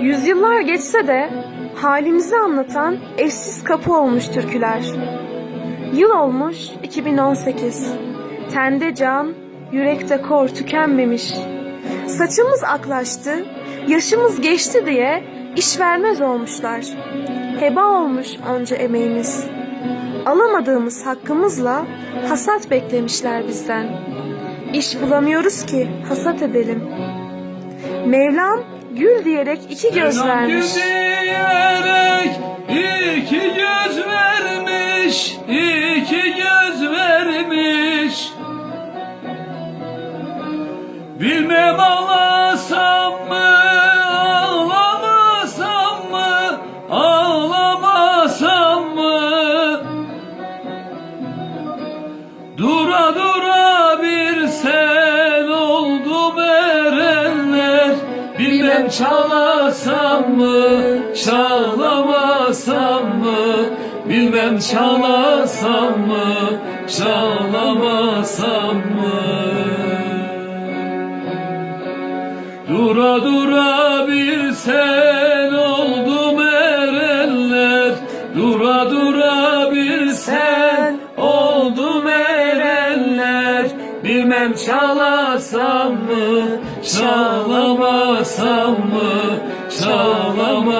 Yüzyıllar geçse de halimizi anlatan eşsiz kapı olmuş türküler. Yıl olmuş 2018. Tende can, yürekte kor tükenmemiş. Saçımız aklaştı, yaşımız geçti diye iş vermez olmuşlar. Heba olmuş onca emeğimiz. Alamadığımız hakkımızla hasat beklemişler bizden. İş bulamıyoruz ki hasat edelim. Mevlam gül diyerek iki göz vermiş. gül diyerek iki göz vermiş, iki göz vermiş. Bilmem ağlasam Bilmem çalasam mı, çalamasam mı? Bilmem çalasam mı, çalamasam mı? Dura dura bir sen oldum erenler Dura dura bir sen Bilmem çalasam mı, çalamasam mı, çalamasam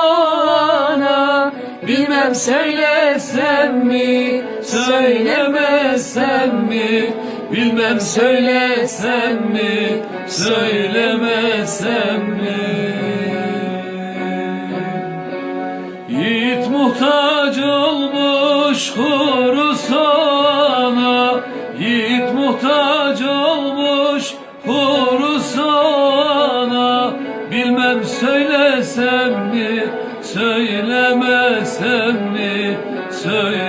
Bilmem söylesem mi, söylemesem mi? Bilmem söylesem mi, söylemesem mi? Yiğit muhtaç olmuş kuru soğana Yiğit muhtaç olmuş kuru soğana Bilmem söylesem mi, söylemesem mi, söyle